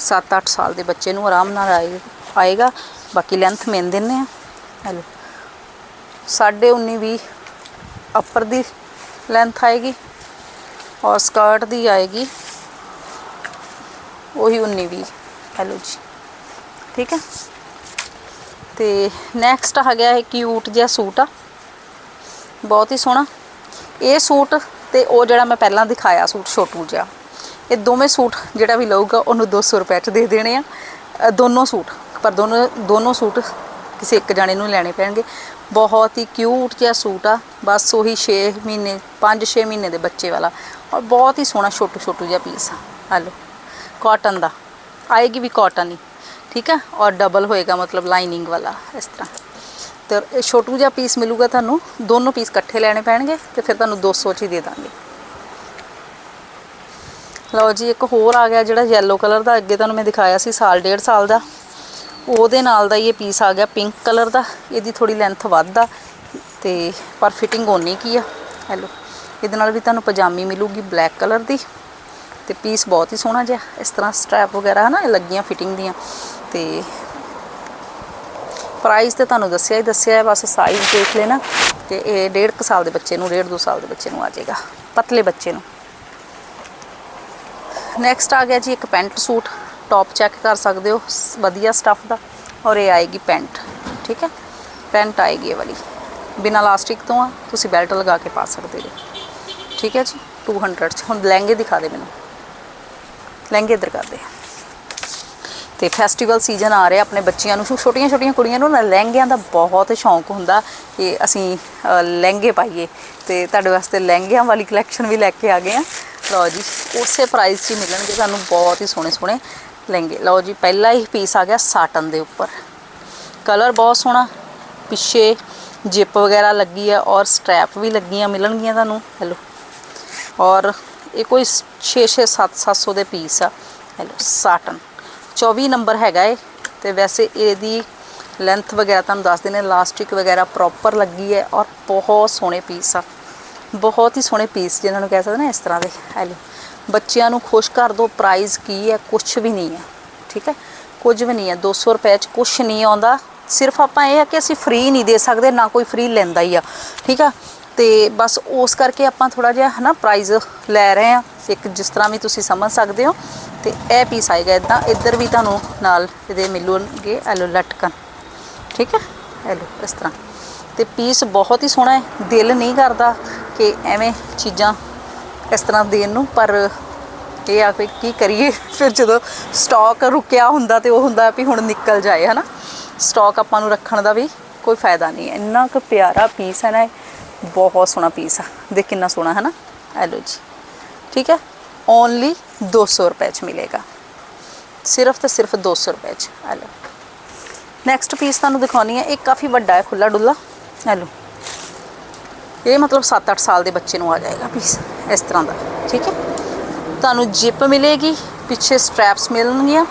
7-8 ਸਾਲ ਦੇ ਬੱਚੇ ਨੂੰ ਆਰਾਮ ਨਾਲ ਆਏ ਆਏਗਾ, ਬਾਕੀ ਲੈਂਥ ਮੇਨ ਦਿੰਨੇ ਆ। ਹੈਲੋ। ਸਾਢੇ 19 20 ਅੱਪਰ ਦੀ ਲੈਂਥ ਆਏਗੀ ਔਰ ਸਕਰਟ ਦੀ ਆਏਗੀ ਉਹੀ 19 20 ਹੈਲੋ ਜੀ। ਠੀਕ ਹੈ? ਤੇ ਨੈਕਸਟ ਆ ਗਿਆ ਇਹ ਕਿਊਟ ਜਿਹਾ ਸੂਟ ਆ। ਬਹੁਤ ਹੀ ਸੋਹਣਾ। ਇਹ ਸੂਟ ਤੇ ਉਹ ਜਿਹੜਾ ਮੈਂ ਪਹਿਲਾਂ ਦਿਖਾਇਆ ਸੂਟ ਛੋਟੂ ਜਿਹਾ, ਇਹ ਦੋਵੇਂ ਸੂਟ ਜਿਹੜਾ ਵੀ ਲਊਗਾ ਉਹਨੂੰ 200 ਰੁਪਏ ਚ ਦੇ ਦੇਣੇ ਆ। ਦੋਨੋਂ ਸੂਟ। ਪਰ ਦੋਨੋਂ ਦੋਨੋਂ ਸੂਟ ਕਿਸੇ ਇੱਕ ਜਾਣੇ ਨੂੰ ਲੈਣੇ ਪੈਣਗੇ। ਬਹੁਤ ਹੀ ਕਿਊਟ ਜਿਹਾ ਸੂਟ ਆ, ਬਸ ਉਹੀ 6 ਮਹੀਨੇ 5-6 ਮਹੀਨੇ ਦੇ ਬੱਚੇ ਵਾਲਾ। ਔਰ ਬਹੁਤ ਹੀ ਸੋਹਣਾ ਛੋਟੂ ਛੋਟੂ ਜਿਹਾ ਪੀਸ ਆ। ਹਲੋ ਕਾਟਨ ਦਾ। ਆਏਗੀ ਵੀ ਕਾਟਨ ਹੀ, ਠੀਕ ਹੈ ਔਰ ਡਬਲ ਹੋਏਗਾ ਮਤਲਬ ਲਾਈਨਿੰਗ ਵਾਲਾ ਇਸ ਤਰ੍ਹਾਂ। ਤੇ ਇਹ ਛੋਟੂ ਜਿਹਾ ਪੀਸ ਮਿਲੂਗਾ ਤੁਹਾਨੂੰ, ਦੋਨੋਂ ਪੀਸ ਇਕੱਠੇ ਲੈਣੇ ਪੈਣਗੇ ਤੇ ਫਿਰ ਤੁਹਾਨੂੰ 200 ਚ ਹੀ ਦੇ ਦਾਂਗੇ। ਲਓ ਜੀ, ਇੱਕ ਹੋਰ ਆ ਗਿਆ ਜਿਹੜਾ ਯੈਲੋ ਕਲਰ ਦਾ, ਅੱਗੇ ਤੁਹਾਨੂੰ ਮੈਂ ਦਿਖਾਇਆ ਸੀ ਸਾਲ, ਡੇਢ ਸਾਲ ਦਾ। ਉਹਦੇ ਨਾਲ ਦਾ ਹੀ ਇਹ ਪੀਸ ਆ ਗਿਆ ਪਿੰਕ ਕਲਰ ਦਾ। ਇਹਦੀ ਥੋੜੀ ਲੈਂਥ ਵੱਧ ਆ, ਤੇ ਪਰ ਫਿਟਿੰਗ ਓਨੀ ਕੀ ਆ। ਹੈਲੋ ਇਹਦੇ ਨਾਲ ਵੀ ਤੁਹਾਨੂੰ ਪਜਾਮੀ ਮਿਲੂਗੀ ਬਲੈਕ ਕਲਰ ਦੀ, ਤੇ ਪੀਸ ਬਹੁਤ ਹੀ ਸੋਹਣਾ ਜਿਹਾ। ਇਸ ਤਰ੍ਹਾਂ ਸਟ੍ਰੈਪ ਵਗੈਰਾ ਹਨਾ, ਇਹ ਲੱਗੀਆਂ ਫਿਟਿੰਗ ਦੀਆਂ। ਤੇ ਪ੍ਰਾਈਸ ਤੇ ਤੁਹਾਨੂੰ ਦੱਸਿਆ ਹੀ ਦੱਸਿਆ ਹੈ, ਬਸ ਸਾਈਜ਼ ਦੇਖ ਲੈਣਾ, ਤੇ ਇਹ ਡੇਢ ਕੁ ਸਾਲ ਦੇ ਬੱਚੇ ਨੂੰ, ਡੇਢ ਦੋ ਸਾਲ ਦੇ ਬੱਚੇ ਨੂੰ ਆ ਜਾਏਗਾ, ਪਤਲੇ ਬੱਚੇ ਨੂੰ। ਨੈਕਸਟ ਆ ਗਿਆ ਜੀ ਇੱਕ ਪੈਂਟ ਸੂਟ ਟੌਪ ਚੈੱਕ ਕਰ ਸਕਦੇ ਹੋ ਵਧੀਆ ਸਟੱਫ ਦਾ, ਔਰ ਇਹ ਆਏਗੀ ਪੈਂਟ ਠੀਕ ਹੈ? ਪੈਂਟ ਆਏਗੀ ਇਹ ਵਾਲੀ। ਬਿਨਾਂ ਲਾਸਟਿਕ ਤੋਂ ਆ, ਤੁਸੀਂ ਬੈਲਟ ਲਗਾ ਕੇ ਪਾ ਸਕਦੇ ਹੋ। ਠੀਕ ਹੈ ਜੀ? 200 ਚ। ਹੁਣ ਲਹਿੰਗੇ ਦਿਖਾ ਦੇ ਮੈਨੂੰ। ਲਹਿੰਗੇ ਇੱਧਰ ਕਰ ਦੇ। ਤੇ ਫੈਸਟੀਵਲ ਸੀਜ਼ਨ ਆ ਰਿਹਾ, ਆਪਣੇ ਬੱਚਿਆਂ ਨੂੰ ਛੋਟੀਆਂ ਛੋਟੀਆਂ ਕੁੜੀਆਂ ਨੂੰ ਨਾ ਲਹਿੰਗਿਆਂ ਦਾ ਬਹੁਤ ਸ਼ੌਂਕ ਹੁੰਦਾ ਕਿ ਅਸੀਂ ਲਹਿੰਗੇ ਪਾਈਏ। ਤੇ ਤੁਹਾਡੇ ਵਾਸਤੇ ਲਹਿੰਗਿਆਂ ਵਾਲੀ ਕਲੈਕਸ਼ਨ ਵੀ ਲੈ ਕੇ ਆ ਗਏ ਆ। ਲਓ ਜੀ, ਉਸੇ ਪ੍ਰਾਈਸ 'ਚ ਹੀ ਮਿਲਣਗੇ ਤੁਹਾਨੂੰ ਬਹੁਤ ਹੀ ਸੋਹਣੇ ਸੋਹਣੇ ਲਹਿੰਗੇ ਲਓ ਜੀ, ਪਹਿਲਾ ਹੀ ਪੀਸ ਆ ਗਿਆ ਸਾਟਨ ਦੇ ਉੱਪਰ। ਕਲਰ ਬਹੁਤ ਸੋਹਣਾ। ਪਿੱਛੇ ਜਿਪ ਵਗੈਰਾ ਲੱਗੀ ਆ ਔਰ ਸਟ੍ਰੈਪ ਵੀ ਲੱਗੀਆਂ, ਮਿਲਣਗੀਆਂ ਤੁਹਾਨੂੰ। ਹੈਲੋ ਔਰ ਇਹ ਕੋਈ 6 6 7 700 ਦੇ ਪੀਸ ਆ। ਹੈਲੋ ਸਾਟਨ 24 ਨੰਬਰ ਹੈਗਾ ਏ ਤੇ ਵੈਸੇ ਇਹਦੀ ਲੈਂਥ ਵਗੈਰਾ ਤੁਹਾਨੂੰ ਦੱਸ ਦਿੰਦੇ ਲਾਸਟਿਕ ਵਗੈਰਾ ਪ੍ਰੋਪਰ ਲੱਗੀ ਹੈ ਔਰ ਬਹੁਤ ਸੋਹਣੇ ਪੀਸ ਆ। ਬਹੁਤ ਹੀ ਸੋਹਣੇ ਪੀਸ ਜਿਹਨਾਂ ਨੂੰ ਕਹਿ ਸਕਦੇ ਨਾ ਇਸ ਤਰ੍ਹਾਂ ਦੇ। ਹੈਲੋ ਬੱਚਿਆਂ ਨੂੰ ਖੁਸ਼ ਕਰ ਦੋ ਪ੍ਰਾਈਜ਼ ਕੀ ਹੈ? ਕੁਝ ਵੀ ਨਹੀਂ ਹੈ। ਠੀਕ ਹੈ? ਕੁਝ ਵੀ ਨਹੀਂ ਹੈ। 200 ਰੁਪਏ ਚ ਕੁਝ ਨਹੀਂ ਆਉਂਦਾ। ਸਿਰਫ ਆਪਾਂ ਇਹ ਹੈ ਕਿ ਅਸੀਂ ਫ੍ਰੀ ਨਹੀਂ ਦੇ ਸਕਦੇ, ਨਾ ਕੋਈ ਫ੍ਰੀ ਲੈਂਦਾ ਹੀ ਆ। ਠੀਕ ਆ? ਤੇ ਬਸ ਉਸ ਕਰਕੇ ਆਪਾਂ ਥੋੜਾ ਜਿਹਾ, ਹਨਾ ਪ੍ਰਾਈਜ਼ ਲੈ ਰਹੇ ਆ ਇੱਕ ਜਿਸ ਤਰ੍ਹਾਂ ਵੀ ਤੁਸੀਂ ਸਮਝ ਸਕਦੇ ਹੋ। ਤੇ ਇਹ ਪੀਸ ਆਏਗਾ ਇਦਾਂ ਇੱਧਰ ਵੀ ਤੁਹਾਨੂੰ ਨਾਲ ਇਹਦੇ ਮਿਲੂਗੇ ਐਲੋ ਲਟਕਣ। ਠੀਕ ਹੈ? ਐਲੋ ਇਸ ਤਰ੍ਹਾਂ। ਤੇ ਪੀਸ ਬਹੁਤ ਹੀ ਸੋਹਣਾ ਹੈ। ਦਿਲ ਨਹੀਂ ਕਰਦਾ ਕਿ ਐਵੇਂ ਚੀਜ਼ਾਂ ਇਸ ਤਰ੍ਹਾਂ ਦੇਣ ਨੂੰ, ਪਰ ਇਹ ਆ ਵੀ ਕੀ ਕਰੀਏ? ਫਿਰ ਜਦੋਂ ਸਟਾਕ ਰੁਕਿਆ ਹੁੰਦਾ ਤੇ ਉਹ ਹੁੰਦਾ ਵੀ ਹੁਣ ਨਿਕਲ ਜਾਏ, ਹਨਾ? ਸਟਾਕ ਆਪਾਂ ਨੂੰ ਰੱਖਣ ਦਾ ਵੀ ਕੋਈ ਫਾਇਦਾ ਨਹੀਂ ਹੈ। ਇੰਨਾ ਕੁ ਪਿਆਰਾ ਪੀਸ ਹੈ ਨਾ, ਇਹ ਬਹੁਤ ਸੋਹਣਾ ਪੀਸ ਆ। ਦੇਖ ਕਿੰਨਾ ਸੋਹਣਾ ਹੈ ਨਾ ਇਹ ਲਓ ਜੀ। ਠੀਕ ਹੈ? ਓਨਲੀ 200 ਰੁਪਏ ਚ ਮਿਲੇਗਾ। ਸਿਰਫ ਤੇ ਸਿਰਫ 200 ਰੁਪਏ ਚ। ਇਹ ਲਓ। ਨੈਕਸਟ ਪੀਸ ਤੁਹਾਨੂੰ ਦਿਖਾਉਣੀ ਹੈ। ਇਹ ਕਾਫੀ ਵੱਡਾ ਹੈ ਖੁੱਲਾ ਡੁੱਲਾ ਇਹ ਲਓ। ਇਹ ਮਤਲਬ 7-8 ਸਾਲ ਦੇ ਬੱਚੇ ਨੂੰ ਆ ਜਾਏਗਾ ਪੀਸ ਇਸ ਤਰ੍ਹਾਂ ਦਾ, ਠੀਕ ਹੈ? ਤੁਹਾਨੂੰ ਜਿਪ ਮਿਲੇਗੀ, ਪਿੱਛੇ ਸਟ੍ਰੈਪਸ ਮਿਲਣਗੀਆਂ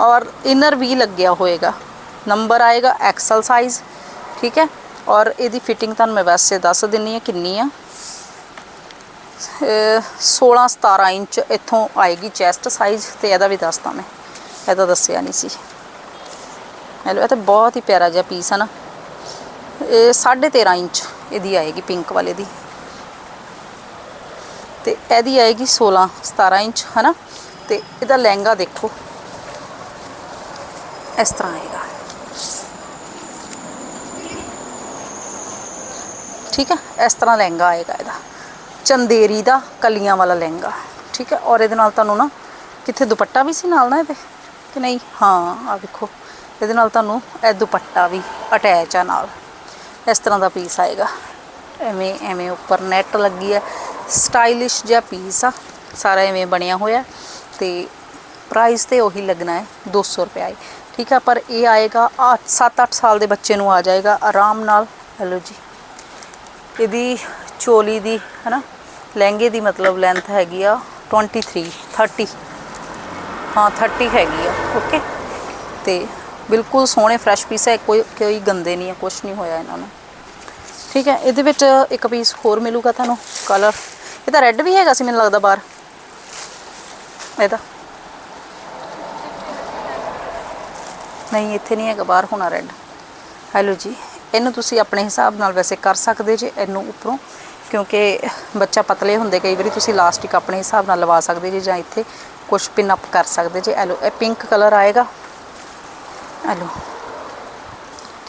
ਔਰ ਇਨਰ ਵੀ ਲੱਗਿਆ ਹੋਏਗਾ। ਨੰਬਰ ਆਏਗਾ ਐਕਸਲ ਸਾਈਜ਼ ਠੀਕ ਹੈ? ਔਰ ਇਹਦੀ ਫਿਟਿੰਗ ਤੁਹਾਨੂੰ ਮੈਂ ਵੈਸੇ ਦੱਸ ਦਿੰਨੀ ਆ ਕਿੰਨੀ ਆ। 16 17 ਇੰਚ ਇੱਥੋਂ ਆਏਗੀ ਚੈਸਟ ਸਾਈਜ਼ ਤੇ ਇਹਦਾ ਵੀ ਦੱਸਦਾ ਮੈਂ। ਇਹਦਾ ਦੱਸਿਆ ਨਹੀਂ ਸੀ। ਹੈਲੋ ਇਹ ਤਾਂ ਬਹੁਤ ਹੀ ਪਿਆਰਾ ਜਿਹਾ ਪੀਸ ਹੈ ਨਾ। ਇਹ 13.5 ਇੰਚ ਇਹਦੀ ਆਏਗੀ ਪਿੰਕ ਵਾਲੇ ਦੀ। ਤੇ ਇਹਦੀ ਆਏਗੀ 16 17 ਇੰਚ, ਹਨਾ? ਤੇ ਇਹਦਾ ਲਹਿੰਗਾ ਦੇਖੋ। ਇਸ ਤਰ੍ਹਾਂ ਆਏਗਾ। ਠੀਕ ਹੈ ਇਸ ਤਰ੍ਹਾਂ ਲਹਿੰਗਾ ਆਏਗਾ ਇਹਦਾ। ਚੰਦੇਰੀ ਦਾ ਕਲੀਆਂ ਵਾਲਾ ਲਹਿੰਗਾ। ਠੀਕ ਹੈ ਔਰ ਇਹਦੇ ਨਾਲ ਤੁਹਾਨੂੰ ਨਾ, ਕਿੱਥੇ ਦੁਪੱਟਾ ਵੀ ਸੀ ਨਾਲ ਨਾ ਇਹਦੇ? ਕਿ ਨਹੀਂ? ਹਾਂ, ਆ ਵੇਖੋ। ਇਹਦੇ ਨਾਲ ਤੁਹਾਨੂੰ ਇਹ ਦੁਪੱਟਾ ਵੀ ਅਟੈਚ ਆ ਨਾਲ। ਇਸ ਤਰ੍ਹਾਂ ਦਾ ਪੀਸ ਆਏਗਾ। ਐਵੇਂ ਐਵੇਂ ਉੱਪਰ ਨੈਟ ਲੱਗੀ ਹੈ ਸਟਾਈਲਿਸ਼ ਜਿਹਾ ਪੀਸ ਆ। ਸਾਰਾ ਐਵੇਂ ਬਣਿਆ ਹੋਇਆ ਤੇ ਪ੍ਰਾਈਸ ਤੇ ਉਹੀ ਲੱਗਣਾ ਹੈ 200 ਰੁਪਏ ਠੀਕ ਆ ਪਰ ਇਹ ਆਏਗਾ 7-8 ਸਾਲ ਦੇ ਬੱਚੇ ਨੂੰ ਆ ਜਾਏਗਾ ਆਰਾਮ ਨਾਲ। ਹੈਲੋ ਜੀ। ਇਹਦੀ ਚੋਲੀ ਦੀ, ਹਨਾ, ਲਹਿੰਗੇ ਦੀ ਮਤਲਬ ਲੈਂਥ ਹੈਗੀ ਆ 23 30 ਹਾਂ 30 ਹੈਗੀ ਆ ਓਕੇ ਤੇ ਬਿਲਕੁਲ ਸੋਹਣੇ ਫਰੈਸ਼ ਪੀਸ ਹੈ, ਕੋਈ ਕੋਈ ਗੰਦੇ ਨਹੀਂ ਆ ਕੁਝ ਨਹੀਂ ਹੋਇਆ ਇਹਨਾਂ ਨੂੰ। ਠੀਕ ਹੈ, ਇਹਦੇ ਵਿੱਚ ਇੱਕ ਪੀਸ ਹੋਰ ਮਿਲੂਗਾ ਤੁਹਾਨੂੰ ਕਲਰ ਇਹ ਤਾਂ ਰੈੱਡ ਵੀ ਹੈਗਾ ਸੀ ਮੈਨੂੰ ਲੱਗਦਾ ਬਾਹਰ। ਇਹਦਾ ਨਹੀਂ, ਇੱਥੇ ਨਹੀਂ ਹੈਗਾ, ਬਾਹਰ ਹੋਣਾ ਰੈੱਡ ਹੈਲੋ ਜੀ, ਇਹਨੂੰ ਤੁਸੀਂ ਆਪਣੇ ਹਿਸਾਬ ਨਾਲ ਵੈਸੇ ਕਰ ਸਕਦੇ ਜੇ ਇਹਨੂੰ ਉੱਪਰੋਂ, ਕਿਉਂਕਿ ਬੱਚਾ ਪਤਲੇ ਹੁੰਦੇ ਕਈ ਵਾਰੀ ਤੁਸੀਂ ਲਾਸਟਿਕ ਆਪਣੇ ਹਿਸਾਬ ਨਾਲ ਲਵਾ ਸਕਦੇ ਜੇ ਜਾਂ ਇੱਥੇ ਕੁਝ ਪਿਨ ਅਪ ਕਰ ਸਕਦੇ ਜੇ। ਐਲੋ ਇਹ ਪਿੰਕ ਕਲਰ ਆਏਗਾ। ਐਲੋ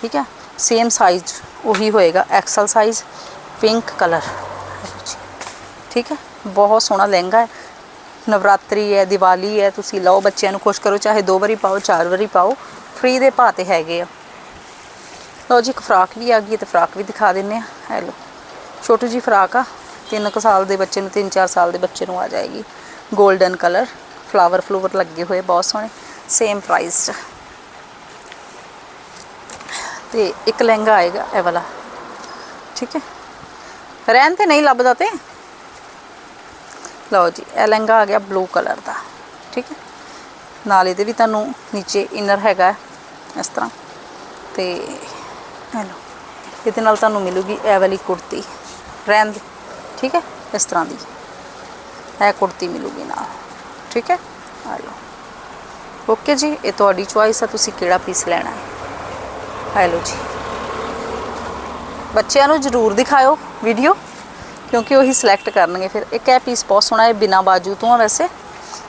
ਠੀਕ ਹੈ? ਸੇਮ ਸਾਈਜ਼ ਉਹੀ ਹੋਏਗਾ ਐਕਸਲ ਸਾਈਜ਼ ਪਿੰਕ ਕਲਰ ਠੀਕ ਹੈ ਬਹੁਤ ਸੋਹਣਾ ਲਹਿੰਗਾ ਹੈ। ਨਵਰਾਤਰੀ ਹੈ, ਦੀਵਾਲੀ ਹੈ, ਤੁਸੀਂ ਲਓ ਬੱਚਿਆਂ ਨੂੰ ਖੁਸ਼ ਕਰੋ, ਚਾਹੇ ਦੋ ਵਾਰੀ ਪਾਓ, ਚਾਰ ਵਾਰੀ ਪਾਓ ਫ੍ਰੀ ਦੇ ਭਾਅ ਤੇ ਹੈਗੇ ਆ। ਲਓ ਜੀ, ਇੱਕ ਫਰਾਕ ਵੀ ਆ ਗਈ ਹੈ ਤੇ ਫਰਾਕ ਵੀ ਦਿਖਾ ਦਿੰਨੇ ਆ ਹੈ ਲਓ, ਛੋਟੀ ਜੀ ਫਰਾਕ ਆ 3 ਕੁ ਸਾਲ ਦੇ ਬੱਚੇ ਨੂੰ 3-4 ਸਾਲ ਦੇ ਬੱਚੇ ਨੂੰ ਆ ਜਾਏਗੀ। 골ਡਨ ਕਲਰ ਫਲਾਵਰ ਫਲੂਵਰ ਲੱਗੇ ਹੋਏ, ਬਹੁਤ ਸੋਹਣੇ ਸੇਮ ਪ੍ਰਾਈਸ 'ਚ। ਤੇ ਇੱਕ ਲਹਿੰਗਾ ਆਏਗਾ, ਇਹ ਵਾਲਾ। ਠੀਕ ਹੈ? ਰਹਿਣ ਤੇ ਨਹੀਂ ਲੱਭਦਾ ਤੇ? ਲਓ ਜੀ, ਇਹ ਲਹਿੰਗਾ ਆ ਗਿਆ ਬਲੂ ਕਲਰ ਦਾ, ਠੀਕ ਹੈ? ਨਾਲ ਇਹਦੇ ਵੀ ਤੁਹਾਨੂੰ ਨੀਚੇ ਇਨਰ ਹੈਗਾ ਇਸ ਤਰ੍ਹਾਂ। ਤੇ ਇਹ ਲਓ, ਇਹਦੇ ਨਾਲ ਤੁਹਾਨੂੰ ਮਿਲੂਗੀ ਇਹ ਵਾਲੀ ਕੁੜਤੀ ਰਹਿਣ ਠੀਕ ਹੈ? ਇਸ ਤਰ੍ਹਾਂ ਦੀ। ਇਹ ਕੁੜਤੀ ਮਿਲੂਗੀ ਨਾਲ, ਠੀਕ ਹੈ? ਆ ਲਓ। ਓਕੇ ਜੀ, ਇਹ ਤੁਹਾਡੀ ਚੁਆਇਸ ਹੈ ਤੁਸੀਂ ਕਿਹੜਾ ਪੀਸ ਲੈਣਾ ਹੈ? ਹੈਲੋ ਜੀ। ਬੱਚਿਆਂ ਨੂੰ ਜ਼ਰੂਰ ਦਿਖਾਓ ਵੀਡੀਓ ਕਿਉਂਕਿ ਉਹੀ ਸਿਲੈਕਟ ਕਰਨਗੇ। ਫਿਰ ਇੱਕ ਇਹ ਪੀਸ ਬਹੁਤ ਸੋਹਣਾ ਹੈ ਬਿਨਾ ਬਾਜੂ ਤੋਂ ਆ ਵੈਸੇ।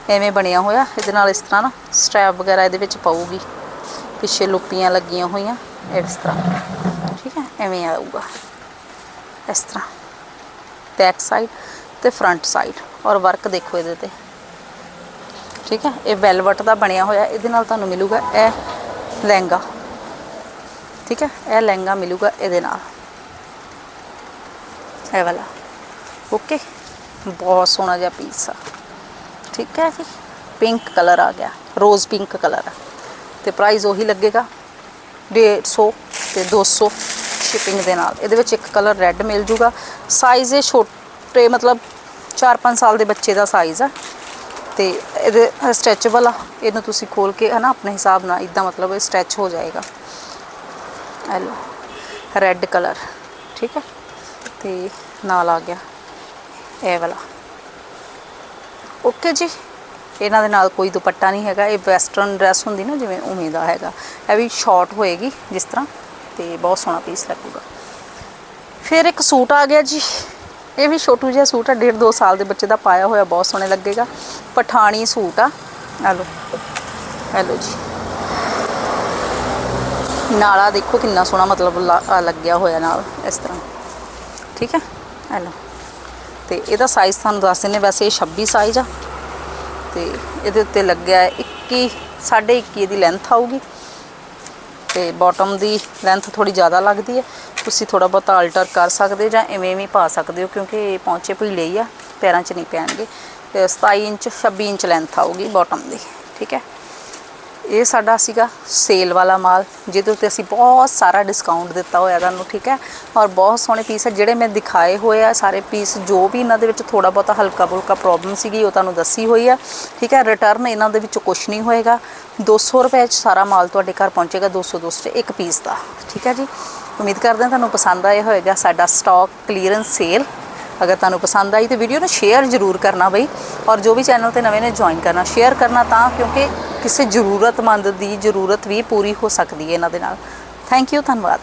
ਐਵੇਂ ਬਣਿਆ ਹੋਇਆ, ਇਹਦੇ ਨਾਲ ਇਸ ਤਰ੍ਹਾਂ ਨਾ ਸਟ੍ਰੈਪ ਵਗੈਰਾ ਇਹਦੇ ਵਿੱਚ ਪਾਊਗੀ। ਪਿੱਛੇ ਲੁੱਪੀਆਂ ਲੱਗੀਆਂ ਹੋਈਆਂ, ਇਸ ਤਰ੍ਹਾਂ। ਠੀਕ ਹੈ, ਐਵੇਂ ਆਊਗਾ। ਇਸ ਤਰ੍ਹਾਂ। ਬੈਕ ਸਾਈਡ ਤੇ ਫਰੰਟ ਸਾਈਡ ਔਰ ਵਰਕ ਦੇਖੋ ਇਹਦੇ ਤੇ। ਠੀਕ ਹੈ, ਇਹ ਵੈਲਵਟ ਦਾ ਬਣਿਆ ਹੋਇਆ, ਇਹਦੇ ਨਾਲ ਤੁਹਾਨੂੰ ਮਿਲੂਗਾ ਇਹ ਲਹਿੰਗਾ। ਠੀਕ ਹੈ, ਇਹ ਲਹਿੰਗਾ ਮਿਲੂਗਾ ਇਹਦੇ ਨਾਲ। ਇਹ ਵਾਲਾ। ਓਕੇ। ਬਹੁਤ ਸੋਹਣਾ ਜਿਹਾ ਪੀਸ ਆ। ਠੀਕ ਹੈ ਜੀ? ਪਿੰਕ ਕਲਰ ਆ ਗਿਆ। ਰੋਜ਼ ਪਿੰਕ ਕਲਰ ਆ। ਤੇ ਪ੍ਰਾਈਸ ਉਹੀ ਲੱਗੇਗਾ। 150 ਤੇ 200 ਸ਼ਿਪਿੰਗ ਦੇ ਨਾਲ। ਇਹਦੇ ਵਿੱਚ ਇੱਕ ਕਲਰ ਰੈੱਡ ਮਿਲ ਜੂਗਾ। ਸਾਈਜ਼ ਇਹ ਛੋਟੇ, ਮਤਲਬ 4-5 ਸਾਲ ਦੇ ਬੱਚੇ ਦਾ ਸਾਈਜ਼ ਆ। ਤੇ ਇਹਦੇ ਸਟ੍ਰੈਚੇਬਲ ਆ। ਇਹਨੂੰ ਤੁਸੀਂ ਖੋਲ ਕੇ, ਹਨਾ, ਆਪਣੇ ਹਿਸਾਬ ਨਾਲ ਇਦਾਂ ਮਤਲਬ ਇਹ ਸਟ੍ਰੈਚ ਹੋ ਜਾਏਗਾ। ਹੈਲੋ ਰੈੱਡ ਕਲਰ ਠੀਕ ਹੈ? ਤੇ ਨਾਲ ਆ ਗਿਆ। ਇਹ ਵਾਲਾ। ਓਕੇ ਜੀ। ਇਹਨਾਂ ਦੇ ਨਾਲ ਕੋਈ ਦੁਪੱਟਾ ਨਹੀਂ ਹੈਗਾ। ਇਹ ਵੈਸਟਰਨ ਡਰੈਸ ਹੁੰਦੀ ਨਾ, ਜਿਵੇਂ ਉਵੇਂ ਦਾ ਹੈਗਾ। ਇਹ ਵੀ ਸ਼ਾਰਟ ਹੋਏਗੀ ਜਿਸ ਤਰ੍ਹਾਂ, ਤੇ ਬਹੁਤ ਸੋਹਣਾ ਪੀਸ ਲੱਗੂਗਾ। ਫਿਰ ਇੱਕ ਸੂਟ ਆ ਗਿਆ ਜੀ। ਇਹ ਵੀ ਛੋਟੂ ਜਿਹਾ ਸੂਟ ਆ। ਡੇਢ ਦੋ ਸਾਲ ਦੇ ਬੱਚੇ ਦਾ ਪਾਇਆ ਹੋਇਆ, ਬਹੁਤ ਸੋਹਣੇ ਲੱਗੇਗਾ। ਪਠਾਣੀ ਸੂਟ ਆ। ਆ ਲਓ। ਹੈਲੋ ਜੀ। ਨਾਲਾ ਦੇਖੋ ਕਿੰਨਾ ਸੋਹਣਾ ਮਤਲਬ ਲਾ- ਲੱਗਿਆ ਹੋਇਆ ਨਾਲ, ਇਸ ਤਰ੍ਹਾਂ। ਠੀਕ ਹੈ? ਆ ਲਓ। ਤੇ ਇਹਦਾ ਸਾਈਜ਼ ਤੁਹਾਨੂੰ ਦੱਸ ਦਿੰਨੇ ਵੈਸੇ ਇਹ 26 ਸਾਈਜ਼ ਆ ਤੇ ਇਹਦੇ ਉੱਤੇ ਲੱਗਿਆ ਹੈ 21 21.5 ਦੀ ਲੈਂਥ ਆਊਗੀ ਤੇ ਬਾਟਮ ਦੀ ਲੈਂਥ ਥੋੜੀ ਜ਼ਿਆਦਾ ਲੱਗਦੀ ਹੈ। ਤੁਸੀਂ ਥੋੜਾ ਬਹੁਤਾ ਆਲਟਰ ਕਰ ਸਕਦੇ ਜਾਂ ਐਵੇਂ ਵੀ ਪਾ ਸਕਦੇ ਹੋ ਕਿਉਂਕਿ ਇਹ ਪੌਂਚੇ ਭੀਲੇ ਹੀ ਆ, ਪੈਰਾਂ 'ਚ ਨਹੀਂ ਪੈਣਗੇ। ਤੇ 27 ਇੰਚ 26 ਇੰਚ ਲੈਂਥ ਆਊਗੀ ਬਾਟਮ ਦੀ, ਠੀਕ ਹੈ? ਇਹ ਸਾਡਾ ਸੀਗਾ ਸੇਲ ਵਾਲਾ ਮਾਲ, ਜਿਹਦੇ ਉੱਤੇ ਅਸੀਂ ਬਹੁਤ ਸਾਰਾ ਡਿਸਕਾਊਂਟ ਦਿੱਤਾ ਹੋਇਆ ਤੁਹਾਨੂੰ, ਠੀਕ ਹੈ? ਔਰ ਬਹੁਤ ਸੋਹਣੇ ਪੀਸ ਹੈ ਜਿਹੜੇ ਮੈਂ ਦਿਖਾਏ ਹੋਏ ਆ, ਸਾਰੇ ਪੀਸ ਜੋ ਵੀ ਇਹਨਾਂ ਦੇ ਵਿੱਚ ਥੋੜਾ ਬਹੁਤਾ ਹਲਕਾ ਬੁਲਕਾ ਪ੍ਰੋਬਲਮ ਸੀਗੀ, ਉਹ ਤੁਹਾਨੂੰ ਦੱਸੀ ਹੋਈ ਆ, ਠੀਕ ਹੈ? ਰਿਟਰਨ ਇਹਨਾਂ ਦੇ ਵਿੱਚ ਕੁਝ ਨਹੀਂ ਹੋਏਗਾ। 200 ਰੁਪਏ 'ਚ ਸਾਰਾ ਮਾਲ ਤੁਹਾਡੇ ਘਰ ਪਹੁੰਚੇਗਾ 200 200 'ਚ ਇੱਕ ਪੀਸ ਦਾ, ਠੀਕ ਹੈ ਜੀ? ਉਮੀਦ ਕਰਦੇ ਹਾਂ ਤੁਹਾਨੂੰ ਪਸੰਦ ਆਇਆ ਹੋਵੇਗਾ ਸਾਡਾ ਸਟਾਕ ਕਲੀਅਰੈਂਸ ਸੇਲ ਅਗਰ ਤੁਹਾਨੂੰ ਪਸੰਦ ਆਈ ਤੇ ਵੀਡੀਓ ਨੂੰ ਸ਼ੇਅਰ ਜ਼ਰੂਰ ਕਰਨਾ ਬਈ। ਔਰ ਜੋ ਵੀ ਚੈਨਲ ਤੇ ਨਵੇਂ ਨੇ ਜੁਆਇਨ ਕਰਨਾ। ਸ਼ੇਅਰ ਕਰਨਾ ਤਾਂ ਕਿਉਂਕਿ ਕਿਸੇ ਜ਼ਰੂਰਤਮੰਦ ਦੀ ਜ਼ਰੂਰਤ ਵੀ ਪੂਰੀ ਹੋ ਸਕਦੀ ਹੈ ਇਹਨਾਂ ਦੇ ਨਾਲ। ਥੈਂਕ ਯੂ ਧੰਨਵਾਦ।